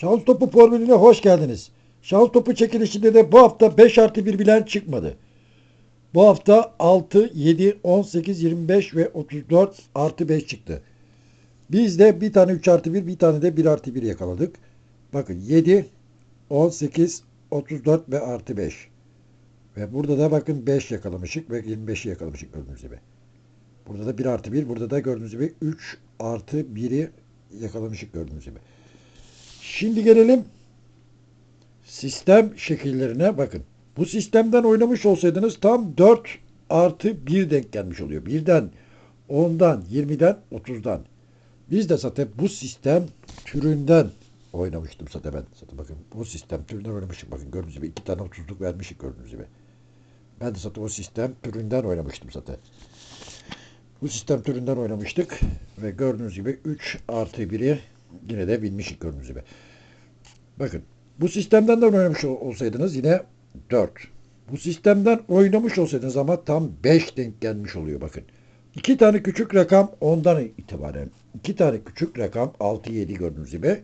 Şans topu formülüne hoş geldiniz. Şans topu çekilişinde de bu hafta 5 artı 1 bilen çıkmadı. Bu hafta 6, 7, 18, 25 ve 34 artı 5 çıktı. Biz de bir tane 3 artı 1, bir tane de 1 artı 1 yakaladık. Bakın 7, 18, 34 ve artı 5. Ve burada da bakın 5 yakalamışık ve 25'i yakalamışık gördüğünüz gibi. Burada da 1 artı 1, burada da gördüğünüz gibi 3 artı 1'i yakalamışık gördüğünüz gibi. Şimdi gelelim sistem şekillerine bakın. Bu sistemden oynamış olsaydınız tam 4 artı 1 denk gelmiş oluyor. Birden, 10'dan, 20'den, 30'dan. Biz de zaten bu sistem türünden oynamıştım zaten ben. Zaten bakın bu sistem türünden oynamıştık. Bakın gördüğünüz gibi iki tane 30'luk vermişik gördüğünüz gibi. Ben de zaten o sistem türünden oynamıştım zaten. Bu sistem türünden oynamıştık ve gördüğünüz gibi 3 artı 1'i yine de bilmişik gördüğünüz gibi. Bakın bu sistemden de oynamış ol- olsaydınız yine 4. Bu sistemden oynamış olsaydınız ama tam 5 denk gelmiş oluyor bakın. 2 tane küçük rakam 10'dan itibaren. 2 tane küçük rakam 6 7 gördüğünüz gibi.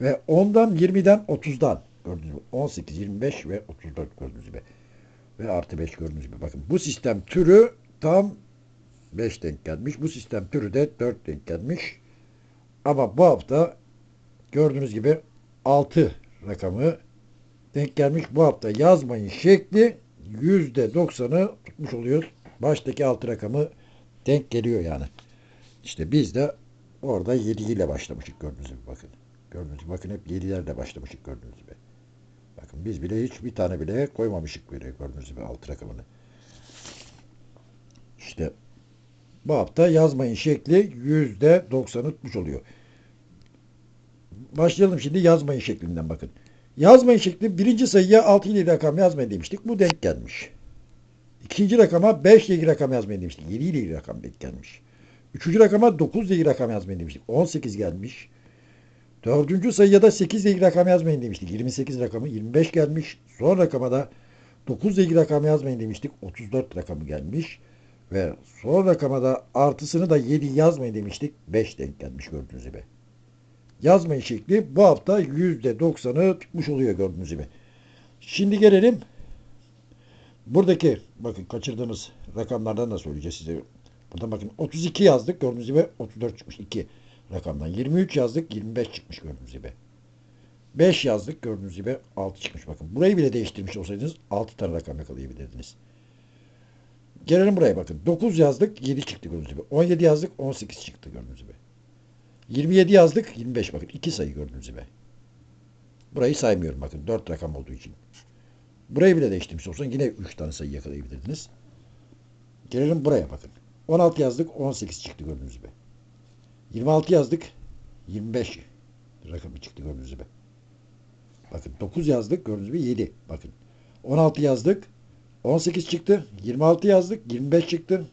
Ve 10'dan 20'den 30'dan gördüğünüz gibi 18 25 ve 34 gördüğünüz gibi. Ve artı 5 gördüğünüz gibi. Bakın bu sistem türü tam 5 denk gelmiş. Bu sistem türü de 4 denk gelmiş. Ama bu hafta gördüğünüz gibi 6 rakamı denk gelmiş. Bu hafta yazmayın şekli %90'ı tutmuş oluyor. Baştaki 6 rakamı denk geliyor yani. İşte biz de orada 7 ile başlamışık gördüğünüz gibi bakın. Gördüğünüz gibi bakın hep 7'lerle başlamışık gördüğünüz gibi. Bakın biz bile hiç bir tane bile koymamışık böyle gördüğünüz gibi 6 rakamını. İşte bu hafta yazmayın şekli %90'ı tutmuş oluyor. Başlayalım şimdi yazmayın şeklinden bakın. Yazmayın şekli birinci sayıya 6 ile rakam yazmayın demiştik. Bu denk gelmiş. İkinci rakama 5 ile rakam yazmayın demiştik. 7 ile rakam denk gelmiş. Üçüncü rakama 9 ile rakam yazmayın demiştik. 18 gelmiş. Dördüncü sayıya da 8 ile rakam yazmayın demiştik. 28 rakamı 25 gelmiş. Son rakama da 9 ile rakam yazmayın demiştik. 34 rakamı gelmiş. Ve son rakama da artısını da 7 yazmayın demiştik. 5 denk gelmiş gördüğünüz gibi. Yazmayın şekli bu hafta %90'ı tutmuş oluyor gördüğünüz gibi. Şimdi gelelim buradaki bakın kaçırdığınız rakamlardan da söyleyeceğiz size. Burada bakın 32 yazdık gördüğünüz gibi 34 çıkmış 2 rakamdan. 23 yazdık 25 çıkmış gördüğünüz gibi. 5 yazdık gördüğünüz gibi 6 çıkmış bakın. Burayı bile değiştirmiş olsaydınız 6 tane rakam yakalayabilirdiniz. Gelelim buraya bakın. 9 yazdık 7 çıktı gördüğünüz gibi. 17 yazdık 18 çıktı gördüğünüz gibi. 27 yazdık 25 bakın. 2 sayı gördüğünüz gibi. Burayı saymıyorum bakın. 4 rakam olduğu için. Burayı bile değiştirmiş olsan yine 3 tane sayı yakalayabilirdiniz. Gelelim buraya bakın. 16 yazdık 18 çıktı gördüğünüz gibi. 26 yazdık 25 rakamı çıktı gördüğünüz gibi. Bakın 9 yazdık gördüğünüz gibi 7. Bakın 16 yazdık 18 çıktı. 26 yazdık 25 çıktı.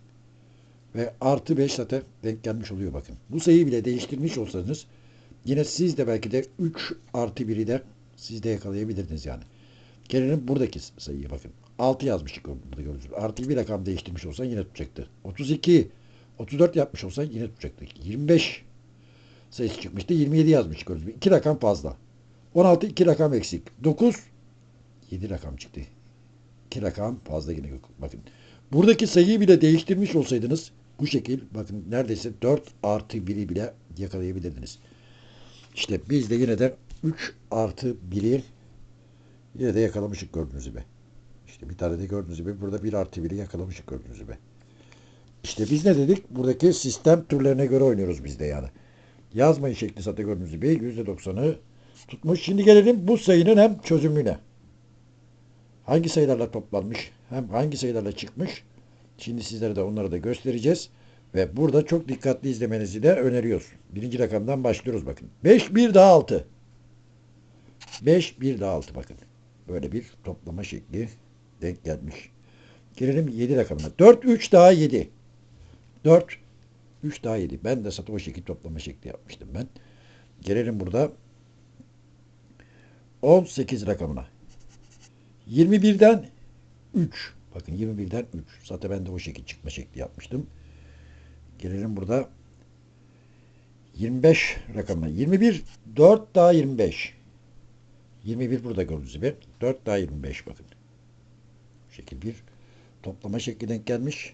Ve artı 5 zaten denk gelmiş oluyor bakın. Bu sayıyı bile değiştirmiş olsanız yine siz de belki de 3 artı 1'i de siz de yakalayabilirdiniz yani. Gelelim buradaki sayıya bakın. 6 yazmıştık burada gibi. Artı bir rakam değiştirmiş olsan yine tutacaktı. 32, 34 yapmış olsan yine tutacaktı. 25 sayısı çıkmıştı. 27 yazmış gördüğünüz. 2 rakam fazla. 16 2 rakam eksik. 9 7 rakam çıktı. 2 rakam fazla yine yok. Bakın. Buradaki sayıyı bile değiştirmiş olsaydınız bu şekil bakın neredeyse 4 artı 1'i bile yakalayabilirdiniz. İşte biz de yine de 3 artı 1'i yine de yakalamışık gördüğünüz gibi. İşte bir tane de gördüğünüz gibi burada 1 artı 1'i yakalamışık gördüğünüz gibi. İşte biz ne dedik? Buradaki sistem türlerine göre oynuyoruz biz de yani. Yazmayın şekli zaten gördüğünüz gibi %90'ı tutmuş. Şimdi gelelim bu sayının hem çözümüne. Hangi sayılarla toplanmış hem hangi sayılarla çıkmış. Şimdi sizlere de onları da göstereceğiz. Ve burada çok dikkatli izlemenizi de öneriyoruz. Birinci rakamdan başlıyoruz bakın. 5 1 daha 6. 5 1 daha 6 bakın. Böyle bir toplama şekli denk gelmiş. Gelelim 7 rakamına. 4 3 daha 7. 4 3 daha 7. Ben de satı o şekil toplama şekli yapmıştım ben. Gelelim burada 18 rakamına. 21'den 3. Bakın 21'den 3. Zaten ben de o şekil çıkma şekli yapmıştım. Gelelim burada 25 rakamına. 21 4 daha 25. 21 burada gördüğünüz gibi. 4 daha 25 bakın. Şekil 1. Toplama şekli denk gelmiş.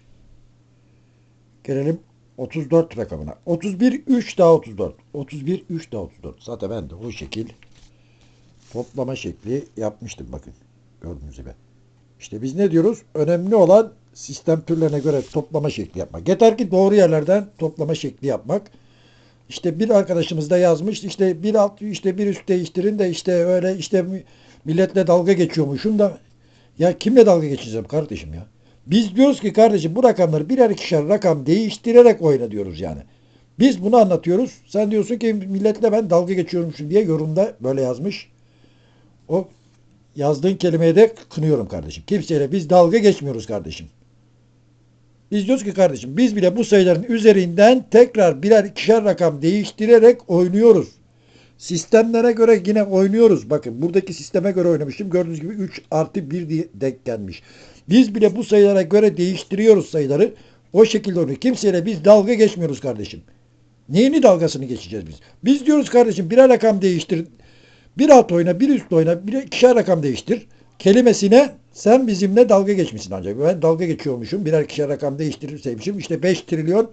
Gelelim 34 rakamına. 31 3 daha 34. 31 3 daha 34. Zaten ben de o şekil toplama şekli yapmıştım bakın. Gördüğünüz gibi. İşte biz ne diyoruz? Önemli olan sistem türlerine göre toplama şekli yapmak. Yeter ki doğru yerlerden toplama şekli yapmak. İşte bir arkadaşımız da yazmış işte bir alt işte bir üst değiştirin de işte öyle işte mi- milletle dalga geçiyormuşum da ya kimle dalga geçeceğim kardeşim ya? Biz diyoruz ki kardeşim bu rakamları birer ikişer rakam değiştirerek oyna diyoruz yani. Biz bunu anlatıyoruz. Sen diyorsun ki milletle ben dalga geçiyormuşum diye yorumda böyle yazmış. O yazdığın kelimeye de kınıyorum kardeşim. Kimseyle biz dalga geçmiyoruz kardeşim. Biz diyoruz ki kardeşim biz bile bu sayıların üzerinden tekrar birer ikişer rakam değiştirerek oynuyoruz. Sistemlere göre yine oynuyoruz. Bakın buradaki sisteme göre oynamıştım. Gördüğünüz gibi 3 artı 1 diye denk gelmiş. Biz bile bu sayılara göre değiştiriyoruz sayıları. O şekilde oynuyoruz. Kimseyle biz dalga geçmiyoruz kardeşim. Neyini dalgasını geçeceğiz biz? Biz diyoruz kardeşim birer rakam değiştir. Bir alt oyna, bir üst oyna, bir ikişer rakam değiştir. Kelimesine sen bizimle dalga geçmişsin ancak. Ben dalga geçiyormuşum. Birer ikişer rakam değiştirirseymişim. İşte 5 trilyon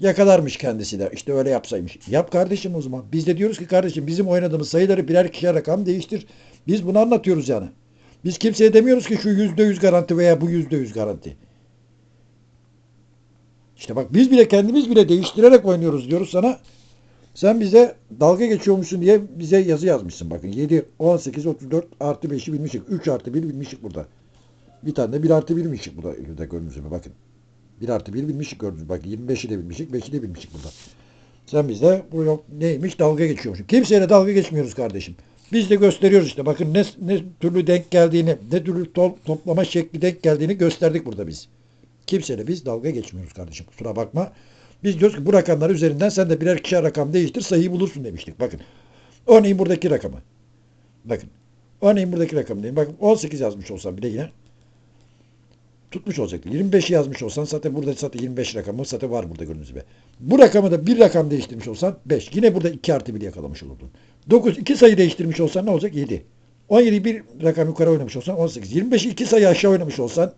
yakalarmış kendisi de. İşte öyle yapsaymış. Yap kardeşim o zaman. Biz de diyoruz ki kardeşim bizim oynadığımız sayıları birer ikişer rakam değiştir. Biz bunu anlatıyoruz yani. Biz kimseye demiyoruz ki şu yüzde yüz garanti veya bu yüzde yüz garanti. İşte bak biz bile kendimiz bile değiştirerek oynuyoruz diyoruz sana. Sen bize dalga geçiyormuşsun diye bize yazı yazmışsın. Bakın 7, 18, 34 artı 5'i bilmişik. 3 artı 1 bilmişik burada. Bir tane de 1 artı 1 bilmişik burada. Burada gördüğünüz gibi bakın. 1 artı 1 bilmişik gördünüz. Bak 25'i de bilmişik, 5'i de bilmişik burada. Sen bizde bu yok neymiş dalga geçiyormuşsun. Kimseyle dalga geçmiyoruz kardeşim. Biz de gösteriyoruz işte. Bakın ne, ne türlü denk geldiğini, ne türlü to- toplama şekli denk geldiğini gösterdik burada biz. Kimseyle biz dalga geçmiyoruz kardeşim. Kusura bakma. Biz diyoruz ki bu rakamlar üzerinden sen de birer ikişer rakam değiştir sayıyı bulursun demiştik. Bakın. Örneğin buradaki rakamı. Bakın. Örneğin buradaki rakamı diyeyim. Bakın 18 yazmış olsam bile yine tutmuş olacaktı. 25 yazmış olsan zaten burada zaten 25 rakamı zaten var burada gördüğünüz gibi. Bu rakamı da bir rakam değiştirmiş olsan 5. Yine burada 2 artı 1 yakalamış olurdun. 9. 2 sayı değiştirmiş olsan ne olacak? 7. 17'yi bir rakam yukarı oynamış olsan 18. 25'i 2 sayı aşağı oynamış olsan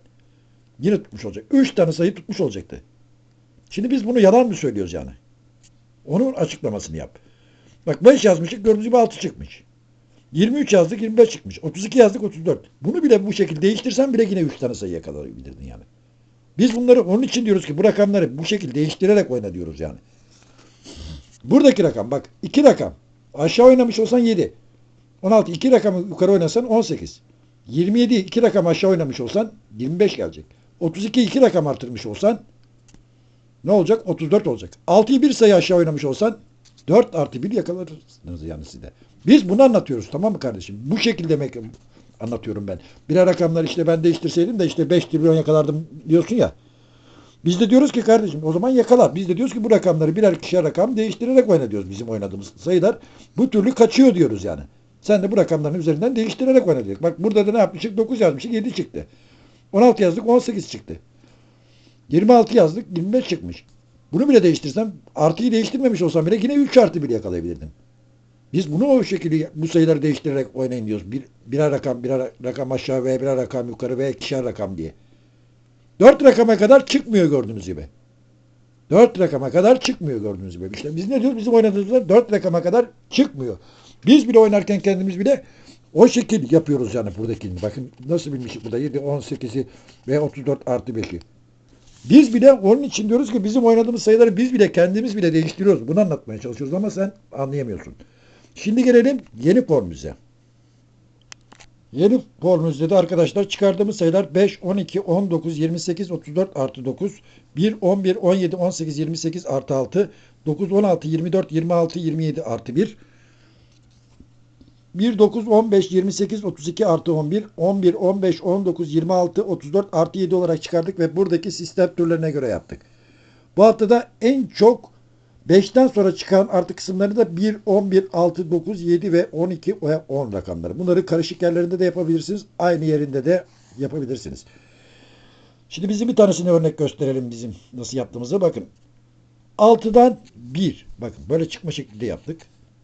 yine tutmuş olacak. 3 tane sayı tutmuş olacaktı. Şimdi biz bunu yalan mı söylüyoruz yani? Onun açıklamasını yap. Bak 5 yazmıştık gördüğünüz gibi 6 çıkmış. 23 yazdık 25 çıkmış. 32 yazdık 34. Bunu bile bu şekilde değiştirsen bile yine 3 tane sayı yakalayabilirdin yani. Biz bunları onun için diyoruz ki bu rakamları bu şekilde değiştirerek oyna diyoruz yani. Buradaki rakam bak 2 rakam. Aşağı oynamış olsan 7. 16 2 rakamı yukarı oynasan 18. 27 2 rakam aşağı oynamış olsan 25 gelecek. 32 2 rakam artırmış olsan ne olacak? 34 olacak. 6'yı bir sayı aşağı oynamış olsan 4 artı 1 yakalarsınız yani size. Biz bunu anlatıyoruz tamam mı kardeşim? Bu şekilde demek anlatıyorum ben. Birer rakamlar işte ben değiştirseydim de işte 5 trilyon yakalardım diyorsun ya. Biz de diyoruz ki kardeşim o zaman yakala. Biz de diyoruz ki bu rakamları birer kişiye rakam değiştirerek oyna diyoruz bizim oynadığımız sayılar. Bu türlü kaçıyor diyoruz yani. Sen de bu rakamların üzerinden değiştirerek oyna diyoruz. Bak burada da ne yapmışık? 9 yazmışık 7 çıktı. 16 yazdık 18 çıktı. 26 yazdık 25 çıkmış. Bunu bile değiştirsem artıyı değiştirmemiş olsam bile yine 3 artı 1 yakalayabilirdim. Biz bunu o şekilde bu sayıları değiştirerek oynayın diyoruz. Bir, birer rakam, birer rakam aşağı veya birer rakam yukarı veya ikişer rakam diye. Dört rakama kadar çıkmıyor gördüğünüz gibi. Dört rakama kadar çıkmıyor gördüğünüz gibi. İşte biz ne diyoruz? Bizim oynadığımızda dört rakama kadar çıkmıyor. Biz bile oynarken kendimiz bile o şekil yapıyoruz yani buradakini. Bakın nasıl bilmişik burada 7, 18'i ve 34 artı 5'i. Biz bile onun için diyoruz ki bizim oynadığımız sayıları biz bile kendimiz bile değiştiriyoruz. Bunu anlatmaya çalışıyoruz ama sen anlayamıyorsun. Şimdi gelelim yeni formüze. Yeni formülde de arkadaşlar çıkardığımız sayılar 5, 12, 19, 28, 34 artı 9, 1, 11, 17, 18, 28 artı 6, 9, 16, 24, 26, 27 artı 1, 1, 9, 15, 28, 32 artı 11, 11, 15, 19, 26, 34 artı 7 olarak çıkardık ve buradaki sistem türlerine göre yaptık. Bu haftada en çok 5'ten sonra çıkan artı kısımları da 1, 11, 6, 9, 7 ve 12 ve 10 rakamları. Bunları karışık yerlerinde de yapabilirsiniz. Aynı yerinde de yapabilirsiniz. Şimdi bizim bir tanesini örnek gösterelim bizim nasıl yaptığımızı. Bakın 6'dan 1. Bakın böyle çıkma şeklinde yaptık.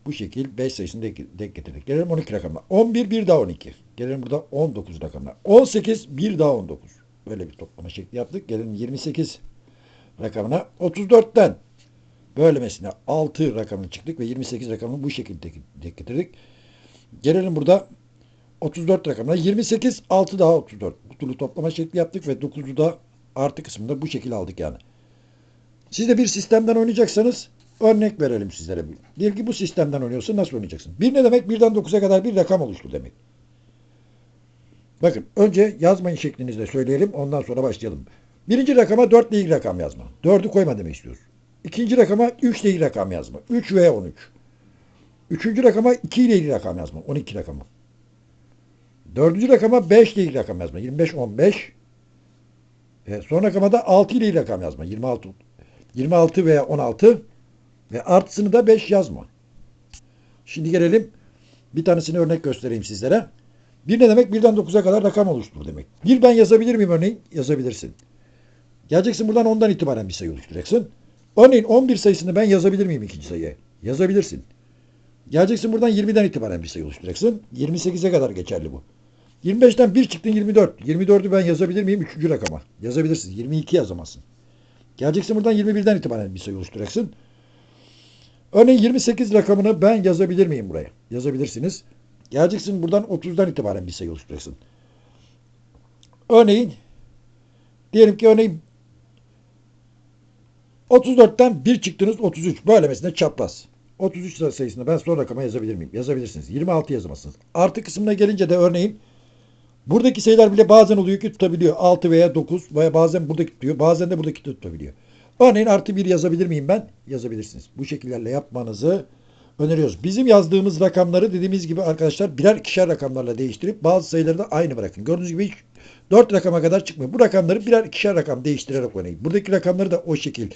Bu şekil 5 sayısını denk, getirdik. Gelelim 12 rakamına. 11 bir daha 12. Gelelim burada 19 rakamına. 18 bir daha 19. Böyle bir toplama şekli yaptık. Gelelim 28 rakamına. 34'ten bölmesine 6 rakamını çıktık ve 28 rakamını bu şekilde denk getirdik. Gelelim burada 34 rakamına 28 6 daha 34. Bu türlü toplama şekli yaptık ve 9'u da artı kısmında bu şekilde aldık yani. Siz de bir sistemden oynayacaksanız örnek verelim sizlere. Diyelim ki bu sistemden oynuyorsun nasıl oynayacaksın? Bir ne demek? Birden 9'a kadar bir rakam oluştu demek. Bakın önce yazmayın şeklinizde söyleyelim ondan sonra başlayalım. Birinci rakama 4 ile ilgili rakam yazma. 4'ü koyma demek istiyoruz. İkinci rakama 3 ile ilgili rakam yazma. 3 veya 13. Üçüncü rakama 2 ile ilgili rakam yazma. 12 rakamı. Dördüncü rakama 5 ile ilgili rakam yazma. 25, 15. E, son rakama da 6 ile ilgili rakam yazma. 26, 26 veya 16. Ve artısını da 5 yazma. Şimdi gelelim. Bir tanesini örnek göstereyim sizlere. Bir ne demek? Birden 9'a kadar rakam oluştur demek. Bir ben yazabilir miyim örneğin? Yazabilirsin. Geleceksin buradan ondan itibaren bir sayı oluşturacaksın. Örneğin 11 sayısını ben yazabilir miyim ikinci sayıya? Yazabilirsin. Geleceksin buradan 20'den itibaren bir sayı oluşturacaksın. 28'e kadar geçerli bu. 25'ten 1 çıktın 24. 24'ü ben yazabilir miyim? Üçüncü rakama. Yazabilirsin. 22 yazamazsın. Geleceksin buradan 21'den itibaren bir sayı oluşturacaksın. Örneğin 28 rakamını ben yazabilir miyim buraya? Yazabilirsiniz. Geleceksin buradan 30'dan itibaren bir sayı oluşturacaksın. Örneğin diyelim ki örneğin 34'ten 1 çıktınız 33. Böylemesine çapraz. 33 sayısını ben son rakama yazabilir miyim? Yazabilirsiniz. 26 yazamazsınız. Artı kısmına gelince de örneğin buradaki sayılar bile bazen oluyor ki tutabiliyor. 6 veya 9 veya bazen buradaki tutuyor. Bazen de buradaki tutabiliyor. Örneğin artı 1 yazabilir miyim ben? Yazabilirsiniz. Bu şekillerle yapmanızı öneriyoruz. Bizim yazdığımız rakamları dediğimiz gibi arkadaşlar birer ikişer rakamlarla değiştirip bazı sayıları da aynı bırakın. Gördüğünüz gibi hiç 4 rakama kadar çıkmıyor. Bu rakamları birer ikişer rakam değiştirerek oynayın. Buradaki rakamları da o şekil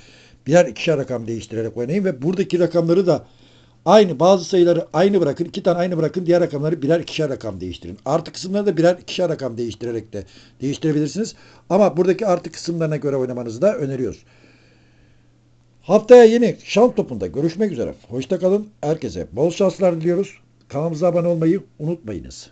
birer ikişer rakam değiştirerek oynayın ve buradaki rakamları da aynı bazı sayıları aynı bırakın. iki tane aynı bırakın. Diğer rakamları birer ikişer rakam değiştirin. Artı kısımları da birer ikişer rakam değiştirerek de değiştirebilirsiniz. Ama buradaki artı kısımlarına göre oynamanızı da öneriyoruz. Haftaya yeni şans topunda görüşmek üzere. Hoşça kalın. Herkese bol şanslar diliyoruz. Kanalımıza abone olmayı unutmayınız.